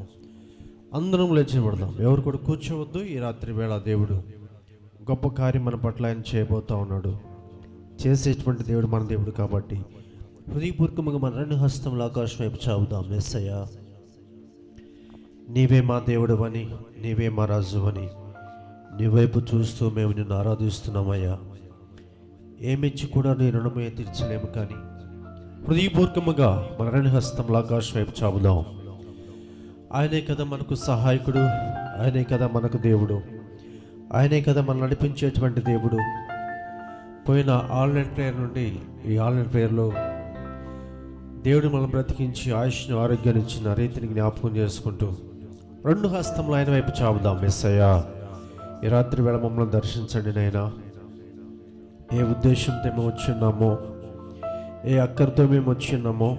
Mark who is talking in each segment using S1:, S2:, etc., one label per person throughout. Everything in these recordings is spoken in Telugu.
S1: చేసుకుందాం అందరం లేచి పడదాం ఎవరు కూడా కూర్చోవద్దు. ఈ రాత్రి వేళ దేవుడు గొప్ప కార్యం మన పట్ల ఆయన చేయబోతా ఉన్నాడు. చేసేటువంటి దేవుడు మన దేవుడు కాబట్టి హృదయపూర్వకంగా మన రెండు హస్తంలో ఆకాశం వైపు చావుదాం ఎస్సయ్యా నీవే మా దేవుడు అని నీవే మా రాజు అని నీ వైపు చూస్తూ మేము నిన్ను ఆరాధిస్తున్నామయ్యా. ఏమిచ్చి కూడా నీ రుణమే తీర్చలేము కానీ హృదయపూర్వకముగా మన రెండు హస్తంలో ఆకాశం వైపు చావుదాం ఆయనే కదా మనకు సహాయకుడు ఆయనే కదా మనకు దేవుడు ఆయనే కదా మనం నడిపించేటువంటి దేవుడు. పోయిన ఆన్లైన్ ప్రేయర్ నుండి ఈ ఆన్లైన్ ప్రేయర్లో దేవుడు మనం బ్రతికించి ఆయుష్ను ఆరోగ్యాన్ని ఇచ్చిన రీతిని జ్ఞాపకం చేసుకుంటూ రెండు హస్తంలో ఆయన వైపు చాపుదాం. మెస్సయ్యా ఈ రాత్రి వేళ మమ్మల్ని దర్శించండి నైనా ఏ ఉద్దేశంతో మేము వచ్చిన్నామో ఏ అక్కరితో మేము వచ్చిన్నామో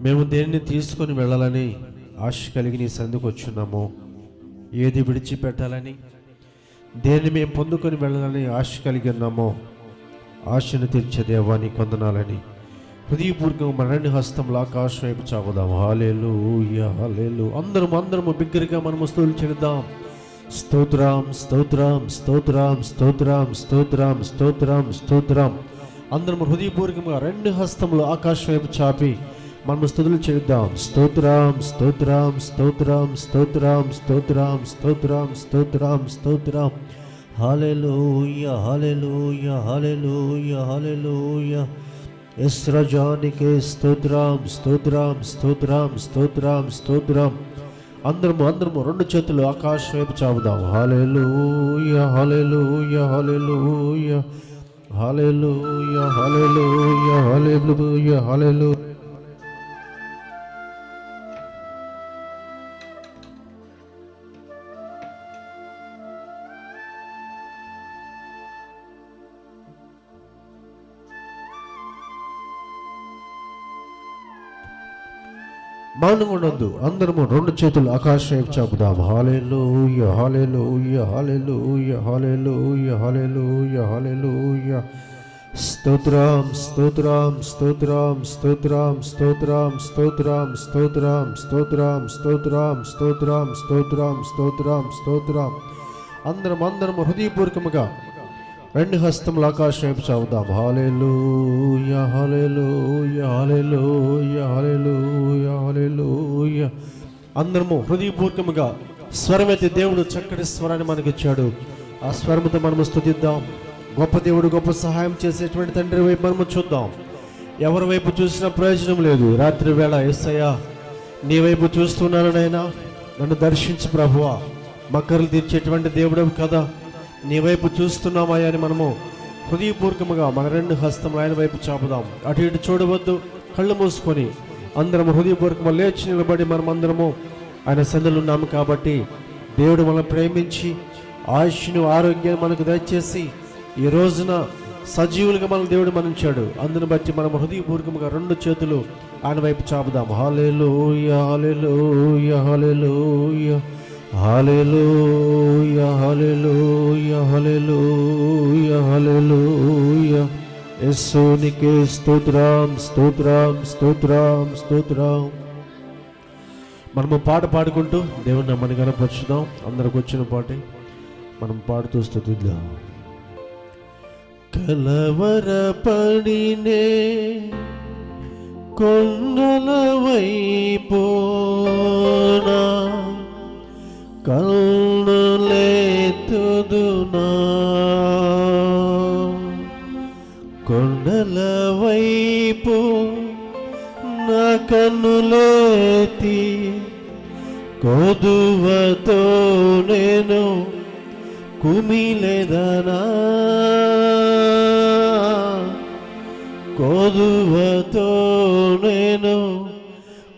S1: మేము దేన్ని తీసుకొని వెళ్ళాలని ఆశ కలిగి నీ సందుకు వచ్చున్నాము. ఏది విడిచిపెట్టాలని? దేన్ని మేము పొందుకొని వెళ్ళాలని ఆశ కలిగి ఉన్నామో? ఆశను తీర్చే దేవాన్ని కొందనాలని. హృదయపూర్వకంగా మరణి హస్తంలో ఆకాశం వైపు చాగుదాం హాలేలు హాలేలు అందరం అందరము బిగ్గరగా మనము స్థూలు చెడుదాం స్తోత్రం స్తోత్రం స్తోత్రం స్తోత్రం స్తోత్రం స్తోత్రం స్తోత్రం. అందరం హృదయపూర్వకంగా రెండు హస్తములు ఆకాశం వైపు చాపి మనము స్థుతులు చేద్దాం. స్తోత్రం స్తోత్రం స్తోత్రం స్తోత్రం స్తోత్రం స్తోత్రం స్తోత్రం స్తోత్రం. హాలెలూయ హాలెలూయ హాలెలూయ హాలెలూయ ఇస్రజానికే స్తోత్రం స్తోత్రం స్తోత్రం స్తోత్రం స్తోత్రం. అందరము అందరము రెండు చేతులు ఆకాశం వైపు చాపుదాం. Hallelujah hallelujah hallelujah hallelujah hallelujah hallelujah hallelujah మౌనంగా ఉండొద్దు అందరము రెండు చేతులు ఆకాశం వైపు చాపుదాం హాలేలు హాలెలూయ హాలేలు హాలెలూయ హాలేలు హాలెలూయ స్తోత్రం స్తోత్రం స్తోత్రం స్తోత్రం స్తోత్రం స్తోత్రం స్తోత్రం స్తోత్రం స్తోత్రం స్తోత్రం స్తోత్రం స్తోత్రం స్తోత్రం అందరం అందరం హృదయపూర్వకముగా రెండు హస్తములు ఆకాశం వైపు చదువుదాం హాలేలు హాలేలు హాలేలు హాలేలు హాలేలు అందరము హృదయపూర్వకముగా స్వరమైతే దేవుడు చక్కటి స్వరాన్ని మనకి ఇచ్చాడు ఆ స్వరముతో మనము స్థుతిద్దాం గొప్ప దేవుడు గొప్ప సహాయం చేసేటువంటి తండ్రి వైపు మనము చూద్దాం. ఎవరి వైపు చూసినా ప్రయోజనం లేదు. రాత్రి వేళ ఎస్సయ్యా నీ వైపు చూస్తున్నాను నైనా నన్ను దర్శించు ప్రభువా. మక్కర్లు తీర్చేటువంటి దేవుడు కదా. నీ వైపు చూస్తున్నామయ్యా అని మనము హృదయపూర్వకముగా మన రెండు హస్తం ఆయన వైపు చాపుదాం. అటు ఇటు చూడవద్దు కళ్ళు మూసుకొని అందరం హృదయపూర్వకము లేచి నిలబడి మనం అందరము ఆయన సందులు ఉన్నాము కాబట్టి దేవుడు మనం ప్రేమించి ఆయుష్ను ఆరోగ్యాన్ని మనకు దయచేసి ఈ రోజున సజీవులుగా మన దేవుడు మనించాడు అందుని బట్టి మనం హృదయపూర్వకముగా రెండు చేతులు ఆయన వైపు చాపుదాం. Hallelujah hallelujah hallelujah hallelujah hallelujah hallelujah hallelujah యేసునికే స్తోత్రం స్తోత్రం స్తోత్రం స్తోత్రం మనము పాట పాడుకుంటూ దేవుని నమ్మని కనపరుచుదాం అందరికి వచ్చిన పాటే మనం పాడుతూ స్థుతిద్దాం కలవరపడినే కొండల వైపోనా కన్నులెత్తుదునా కొండల వైపు నా కన్నులేతి కొదువతో నేను కుమిలేదనా? కొదువతో నేను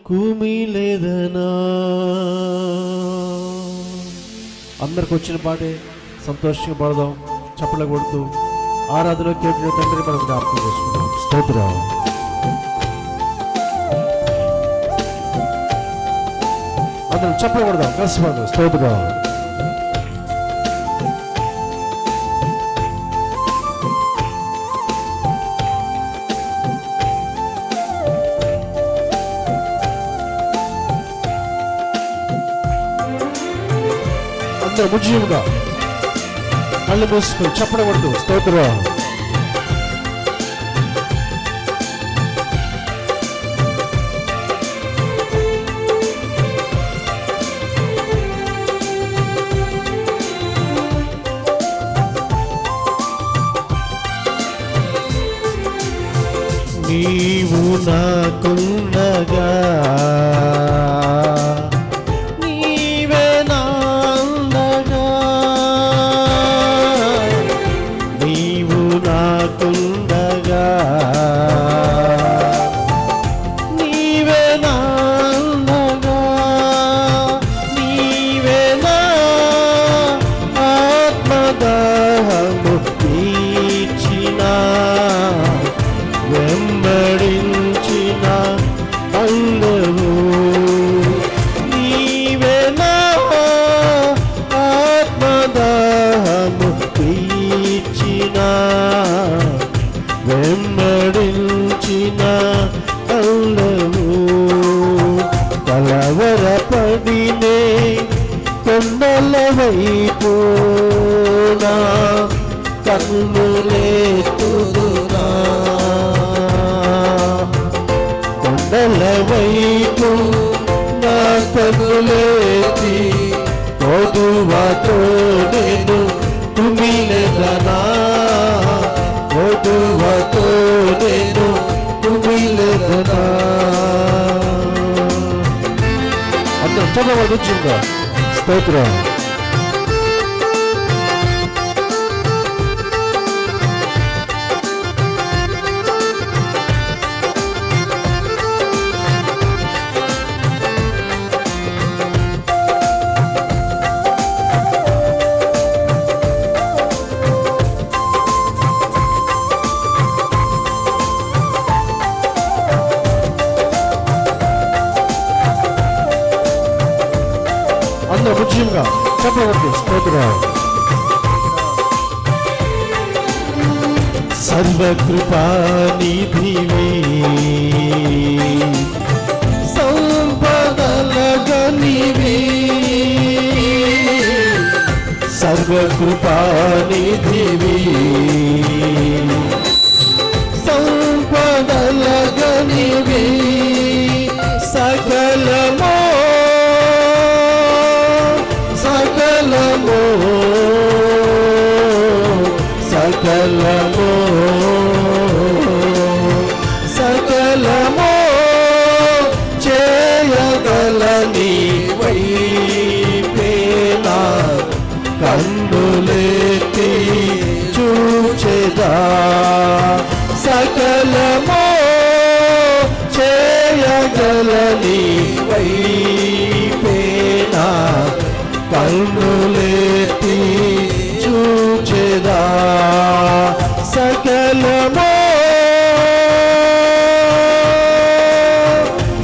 S1: కుమిలేదనా? అందరికి వచ్చిన పాటే సంతోషంగా పడదాం చప్పల కొడుతూ ఆరాధన కేటిన తండ్రి మనం జ్ఞాపకం చేసుకుంటాం స్తోత్రం అందరం చప్పల కొడదాం కలిసి పడదాం స్తోత్రం అందరూ ముజ్జీవుగా కళ్ళు మూసుకుని చెప్పడకూడదు స్తోత్రం. అందరూ నేను కుమిలెదనా? కొదువతో నేను కుమిలెదనా? అందరం చదవాలి వచ్చిందా స్తోత్రం. అందరూ ముఖ్యంగా చెప్పవచ్చు స్తోత్రం సర్వకృపా నిధివే గనివి సర్వకృపానిధివి. సంపదల గనివి సకలమో సకలమో సకలమో సకలమో చేయగలని వైపేనా కన్నులెత్తి చూచెదా సకలమో చేయగలని వైపేనా కన్నులెత్తి చూచెదా సకలము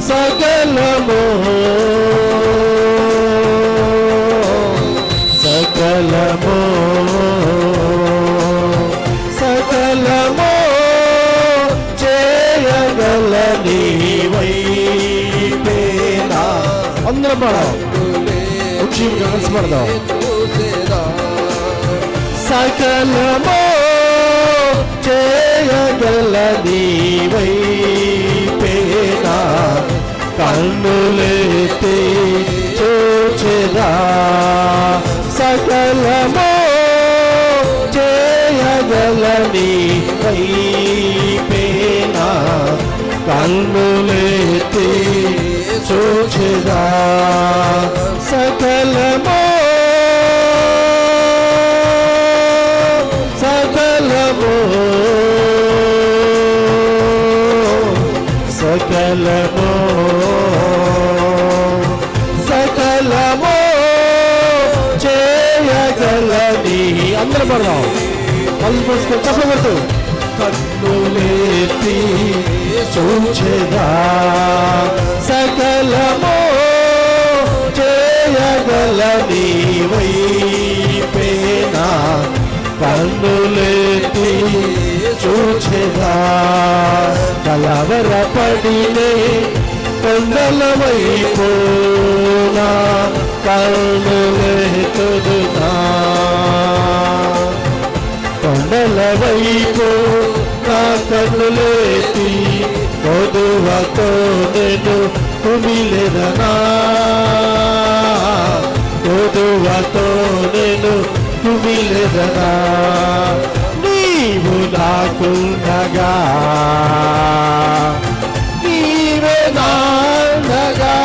S1: సకలము సకలము సకలము చేయగలని అందరం అందరం ఉజ్జీవిగా కలిసి పడదాం. సకలమో చేయగలది వైపేనా కన్నులెత్తి చూచెదా. సకలమో చేయగల వైపేనా కన్నులెత్తి చూచెదా. సకలమో సకలమో సకలమో సకలమో చేయగలని. అందరూ పడదాం. కళ్ళు మూసుకొని చెప్పబడుతూ కన్నులెత్తి చూచెదా. సకలమో చేయగలని వైపేనా. కన్నులెత్తి చూచెదా కలవరపడినే కొండల వైపోనా కళ్ళులే తొడునా కొండల వైపు నా కళ్ళులేతి కొదువతో నేను కుమిలెదనా. కొదువతో నేను కుమిలెదనా. నీవు నాకుండగా. నీవే నాగా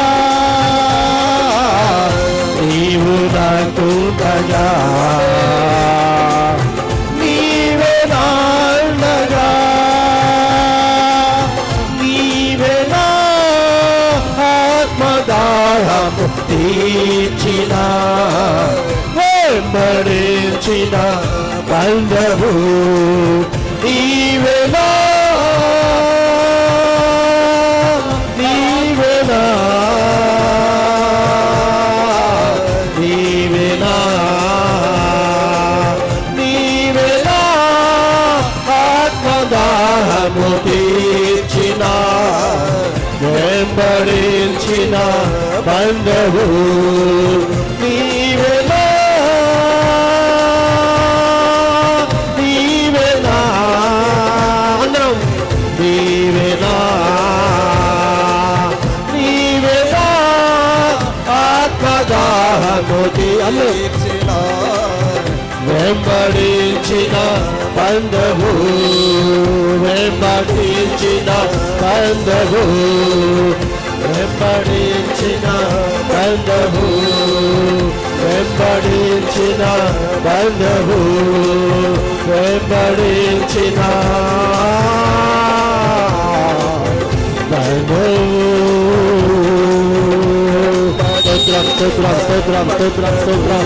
S1: నీవు నాకుండగా. నీవే నాన్నగా. నీవే నా ఆత్మదాహము తీర్చిన. వెంబడించిన బంధవు నీవే నా నీవే నా ఆత్మదాహము తీర్చిన వెంబడించిన బంధవు ఆత్మదాహము తీ వెంబడించిన బంధవు వెంబడించిన బంధవు వెంబడించిన బంధవు వెంబడించిన బంధవు వెంబడించిన స్తోత్రం స్తోత్రం స్తోత్రం స్తోత్రం స్తోత్రం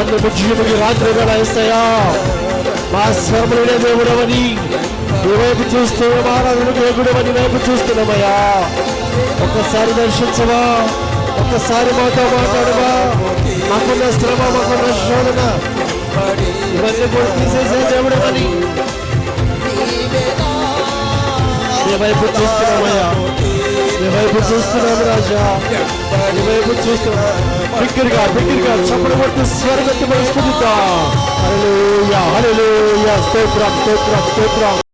S1: అందుకు జీవుడికి రాత్రి వేళ ఇస్తాయా మా స్వరములనే దేవుడవని నీ వైపు చూస్తూ మానవుడు దేవుడవని వైపు చూస్తున్నామయ్యా ఒక్కసారి దర్శించవా ఒక్కసారి మాతో మాట్లాడవా మాకున్న శ్రమ మాకున్న శోధన ఇవన్నీ కూడా తీసేసే దేవుడవని నీ వైపు చూస్తున్నామయ్యా నీ వైపు చూస్తున్నాము రాజా. నీ వైపు చూస్తున్నాం బిగ్గరగా బిగ్గరగా చప్పటి కొట్టి స్వరగతి మనస్ఫూర్తితో హల్లెలూయా హల్లెలూయా. స్తోత్రం స్తోత్రం స్తోత్రం.